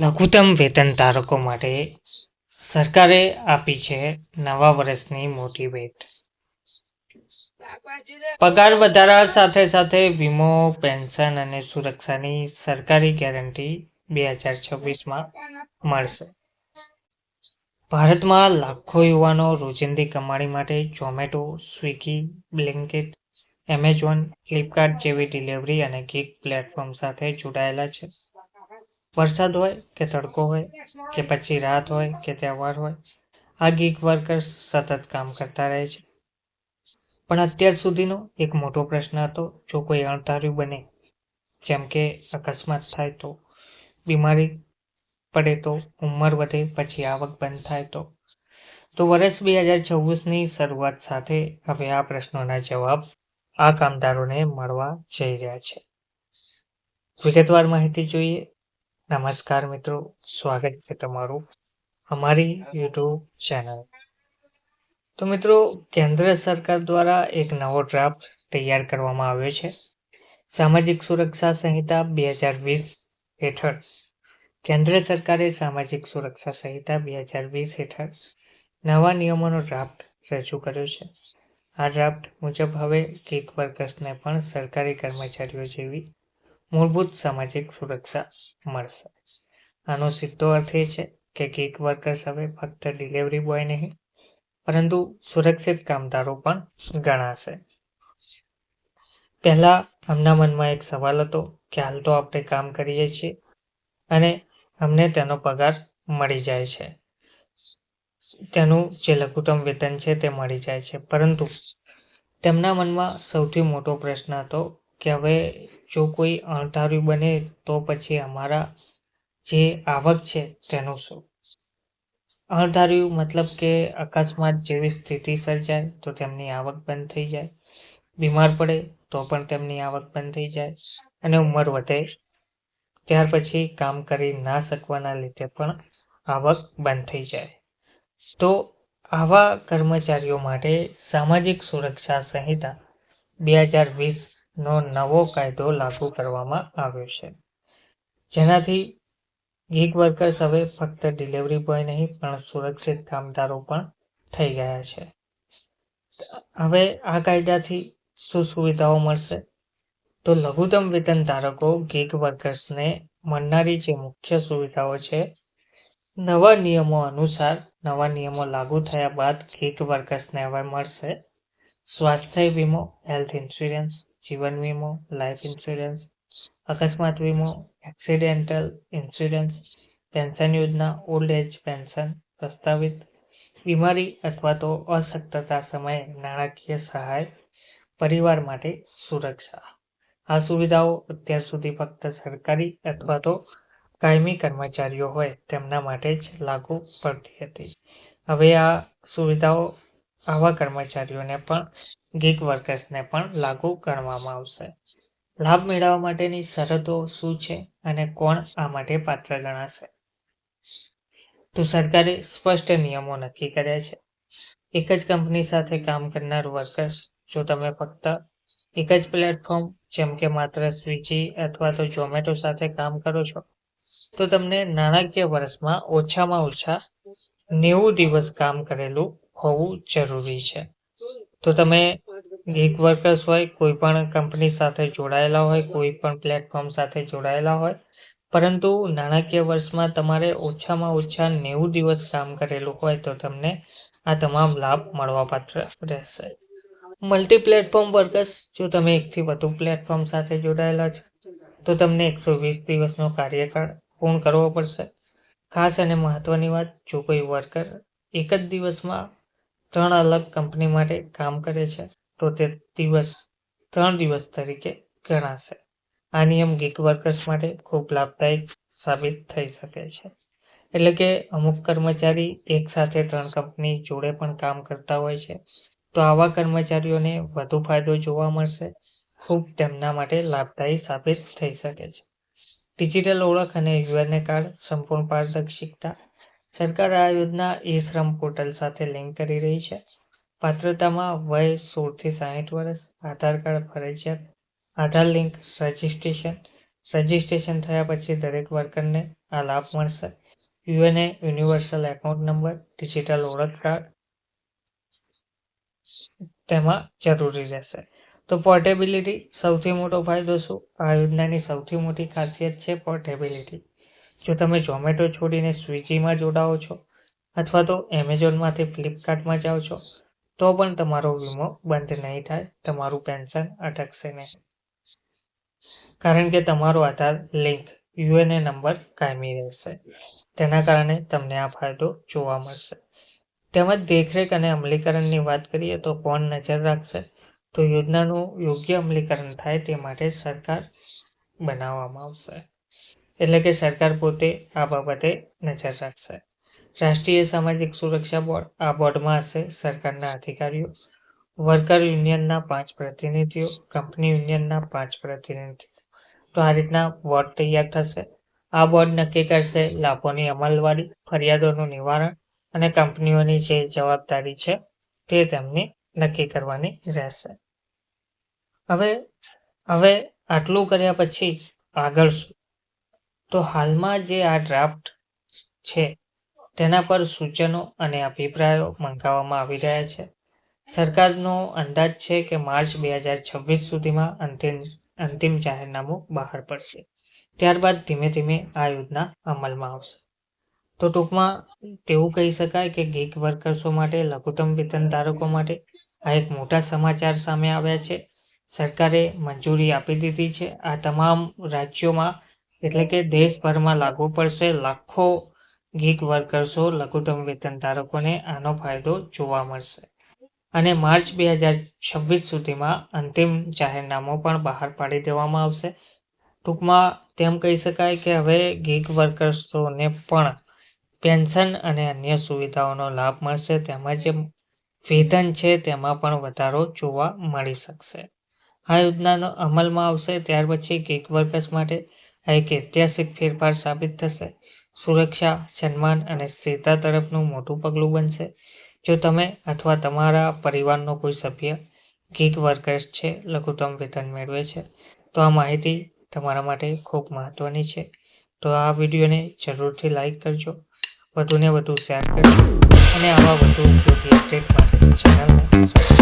લઘુત્તમ વેતન ધારકો માટે સરકારે આપી છે નવા વર્ષની મોટી ભેટ. પગાર વધારા સાથે સાથે વીમો, પેન્શન અને સુરક્ષાની સરકારી ગેરંટી બે હજાર છવ્વીસમાં મળશે. ભારતમાં લાખો યુવાનો રોજિંદી કમાણી માટે Zomato, Swiggy Blinkit Amazon, Flipkart જેવી ડિલિવરી અને ગીગ પ્લેટફોર્મ સાથે જોડાયેલા છે. વરસાદ હોય કે તડકો હોય કે પછી રાત હોય કે તહેવાર હોય, આ ગીગ વર્કર્સ સતત કામ કરતા રહે છે. પણ અત્યાર સુધીનો એક મોટો પ્રશ્ન હતો, જો કોઈ અણધાર્યું બને, જેમ કે અકસ્માત થાય તો, બીમારી પડે તો, ઉંમર વધે, પછી આવક બંધ થાય તો. તો વર્ષ બે હજાર છવ્વીસની શરૂઆત સાથે હવે આ પ્રશ્નોના જવાબ આ કામદારોને મળવા જઈ રહ્યા છે. વિગતવાર માહિતી જોઈએ નમસ્કાર મિત્રો સ્વાગત છે તમારું અમારી યુટ્યુબ ચેનલ. તો મિત્રો કેન્દ્ર સરકાર દ્વારા એક નવો ડ્રાફ્ટ તૈયાર કરવામાં આવ્યો છે. સામાજિક સુરક્ષા સંહિતા બે હજાર વીસ હેઠળ. કેન્દ્ર સરકારે સામાજિક સુરક્ષા સંહિતા બે હજાર વીસ હેઠળ નવા નિયમોનો ડ્રાફ્ટ રજૂ કર્યો છે. આ ડ્રાફ્ટ મુજબ હવે કેક વર્કર્સને પણ સરકારી કર્મચારીઓ જેવી મૂળભૂત સામાજિક સુરક્ષા મળશે. આનો સીધો અર્થ એ છે કે ગીગ વર્કર્સ હવે ફક્ત ડિલિવરી બોય નહીં, પરંતુ સુરક્ષિત કામદારો પણ ગણાશે. પહેલા અમના મનમાં એક સવાલ હતો કે હાલ તો આપણે કામ કરીએ છીએ અને અમને તેનો પગાર મળી જાય છે. તેનું જે લઘુત્તમ વેતન છે તે મળી જાય છે. પરંતુ તેમના મનમાં સૌથી મોટો પ્રશ્ન હતો કે હવે જો કોઈ અણધાર્યું બને તો પછી અમારા જે આવક છે તેનું શું? અણધાર્યું મતલબ કે અકસ્માત જેવી સ્થિતિ સર્જાય તો તેમની આવક બંધ થઈ જાય. બીમાર પડે તો પણ તેમની આવક બંધ થઈ જાય અને ઉંમર વધે. ત્યાર પછી કામ કરી ના શકવાના લીધે પણ આવક બંધ થઈ જાય. તો આવા કર્મચારીઓ માટે સામાજિક સુરક્ષા સંહિતા બે હજાર વીસનો નવો કાયદો લાગુ કરવામાં આવ્યો છે. જેનાથી ગીગ વર્કર્સ હવે ફક્ત ડિલિવરી બોય નહીં, પણ સુરક્ષિત કામદારો પણ થઈ ગયા છે. હવે આ કાયદાથી શું સુવિધાઓ મળશે? તો લઘુત્તમ વેતન ધારકો ગીગ વર્કર્સને મળનારી જે મુખ્ય સુવિધાઓ છે, નવા નિયમો અનુસાર નવા નિયમો લાગુ થયા બાદ ગીગ વર્કર્સને હવે મળશે સ્વાસ્થ્ય વીમો હેલ્થ ઇન્સ્યોરન્સ જીવન વીમો લાઈફ ઇન્સ્યોરન્સ અકસ્માત વીમો એક્સિડેન્ટલ ઇન્સ્યોરન્સ પેન્શન યોજના ઓલ્ડ એજ પેન્શન પ્રસ્તાવિત, બીમારી અથવા તો અશક્તતા સમયે નાણાકીય સહાય, પરિવાર માટે સુરક્ષા. આ સુવિધાઓ અત્યાર સુધી ફક્ત સરકારી અથવા તો કાયમી કર્મચારીઓ હોય, તેમના માટે જ લાગુ પડતી હતી. હવે આ સુવિધાઓ આવા કર્મચારીઓને પણ ગીગ વર્કર્સને પણ લાગુ કરવામાં આવશે. લાભ મેળવવા માટેની શરતો શું છે અને કોણ આ માટે પાત્ર ગણાશે? તો સરકારે સ્પષ્ટ નિયમો નક્કી કર્યા છે. એક જ કંપની સાથે કામ કરનાર વર્કર્સ જો તમે ફક્ત એક જ પ્લેટફોર્મ જેમ કે માત્ર સ્વિચી અથવા તો ઝોમેટો સાથે કામ કરો છો, તો તમને નાણાકીય વર્ષમાં ઓછામાં ઓછા નેવું દિવસ કામ કરેલું હોવું જરૂરી છે. તો તમે ગીગ વર્કર્સ હોય, કોઈ પણ કંપની સાથે જોડાયેલા હોય, કોઈ પણ પ્લેટફોર્મ સાથે જોડાયેલા હોય, પરંતુ નાણાકીય વર્ષમાં તમારે ઓછામાં ઓછા નેવું દિવસ કામ કરેલું હોય તો તમને આ તમામ લાભ મળવાપાત્ર રહેશે. મલ્ટી પ્લેટફોર્મ વર્કર્સ જો તમે એકથી વધુ પ્લેટફોર્મ સાથે જોડાયેલા છો, તો તમને એકસો વીસ દિવસનો કાર્યકાળ પૂર્ણ કરવો પડશે. ખાસ અને મહત્વની વાત, જો કોઈ વર્કર એક જ દિવસમાં ત્રણ અલગ કંપની માટે કામ કરે છે, તો તે દિવસ, ત્રણ દિવસ તરીકે ગણાશે. આ નિયમ ગીગ વર્કર્સ માટે ખૂબ લાભદાયક સાબિત થઈ શકે છે. એટલે કે અમુક કર્મચારી એક સાથે ત્રણ કંપની જોડે પણ કામ કરતા હોય છે, તો આવા કર્મચારીઓને વધુ ફાયદો જોવા મળશે. ખૂબ તેમના માટે લાભદાયી સાબિત થઈ શકે છે. ડિજિટલ ઓળખ અને યુએનએ કાર્ડ સંપૂર્ણ પારદર્શિકતા સરકાર આ યોજના ઈ શ્રમ પોર્ટલ સાથે લિંક કરી રહી છે. પાત્રતામાં વય સોળથી સાહીઠ વર્ષ, આધાર કાર્ડ ફરજિયાત, આધાર લિંક, રજિસ્ટ્રેશન રજિસ્ટ્રેશન થયા પછી દરેક વર્કરને આ લાભ મળશે. યુએનએ યુનિવર્સલ એકાઉન્ટ નંબર, ડિજિટલ ઓળખ કાર્ડ તેમાં જરૂરી રહેશે. તો પોર્ટેબિલિટી સૌથી મોટો ફાયદો શું? આ યોજનાની સૌથી મોટી ખાસિયત છે પોર્ટેબિલિટી. જો તમે ઝોમેટો છોડીને સ્વિગીમાં જોડાઓ છો અથવા તો એમેઝોનમાંથી ફ્લિપકાર્ટમાં જાઓ છો, તો પણ તમારો વીમો બંધ નહીં થાય, તમારું પેન્શન અટકશે નહીં. કારણ કે તમારો આધાર લિંક યુએનએ નંબર કાયમી રહેશે. તેના કારણે તમને આ ફાયદો જોવા મળશે. તેમજ દેખરેખ અને અમલીકરણની વાત કરીએ તો કોણ નજર રાખશે? તો યોજનાનું યોગ્ય અમલીકરણ થાય તે માટે સરકાર બનાવવામાં આવશે. એટલે કે સરકાર પોતે આ બાબતે નજર રાખશે. રાષ્ટ્રીય સામાજિક સુરક્ષા બોર્ડ, આ બોર્ડમાં હશે સરકારના અધિકારીઓ, વર્કર યુનિયનના પાંચ પ્રતિનિધિઓ, કંપની યુનિયનના પાંચ પ્રતિનિધિઓ. તો આ રીતના બોર્ડ તૈયાર થશે. આ બોર્ડ નક્કી કરશે લાભોની અમલવારી, ફરિયાદોનું નિવારણ અને કંપનીઓની જે જવાબદારી છે તે તેમની નક્કી કરવાની રહેશે. હવે હવે આટલું કર્યા પછી આગળ શું? તો હાલમાં જે આ ડ્રાફ્ટ છે, તેના પર સૂચનો અને અભિપ્રાયો મંગાવવામાં આવી રહ્યા છે. સરકારનો અંદાજ છે કે માર્ચ બે હજાર છવ્વીસ સુધીમાં અંતિમ અંતિમ જાહેરનામું બહાર પડશે. ત્યારબાદ ધીમે ધીમે આ યોજના અમલમાં આવશે. તો ટૂંકમાં તેવું કહી શકાય કે ગીગ વર્કર્સો માટે, લઘુત્તમ વેતન ધારકો માટે આ એક મોટા સમાચાર સામે આવ્યા છે. સરકારે મંજૂરી આપી દીધી છે. આ તમામ રાજ્યોમાં એટલે કે દેશભરમાં લાગુ પડશે લાખો ગીગ વર્કર્સો લઘુત્તમ વેતન ધારકોને આનો ફાયદો જોવા મળશે. અને માર્ચ બે હજાર છવ્વીસ સુધીમાં અંતિમ જાહેરનામું પણ બહાર પાડી દેવામાં આવશે. ટૂંકમાં તેમ કહી શકાય કે હવે ગીગ વર્કર્સોને પણ પેન્શન અને અન્ય સુવિધાઓનો લાભ મળશે, તેમજ વેતન છે તેમાં પણ વધારો જોવા મળી શકશે. આ યોજનાનો અમલમાં આવશે ત્યાર પછી ગીગ વર્કર્સ માટે એક ઐતિહાસિક ફેરફાર સાબિત થશે. સુરક્ષા, સન્માન અને સ્થિરતા તરફનું મોટું પગલું બનશે. જો તમે અથવા તમારા પરિવારનો કોઈ સભ્ય, ગીગ વર્કર્સ છે, લઘુત્તમ વેતન મેળવે છે, તો આ માહિતી તમારા માટે ખૂબ મહત્ત્વની છે. તો આ વિડીયોને જરૂરથી લાઈક કરજો. વધુને વધુ શેર કરજો. અને આવા વધુ અપડેટ માટે ચેનલને સબસ્ક્રાઈબ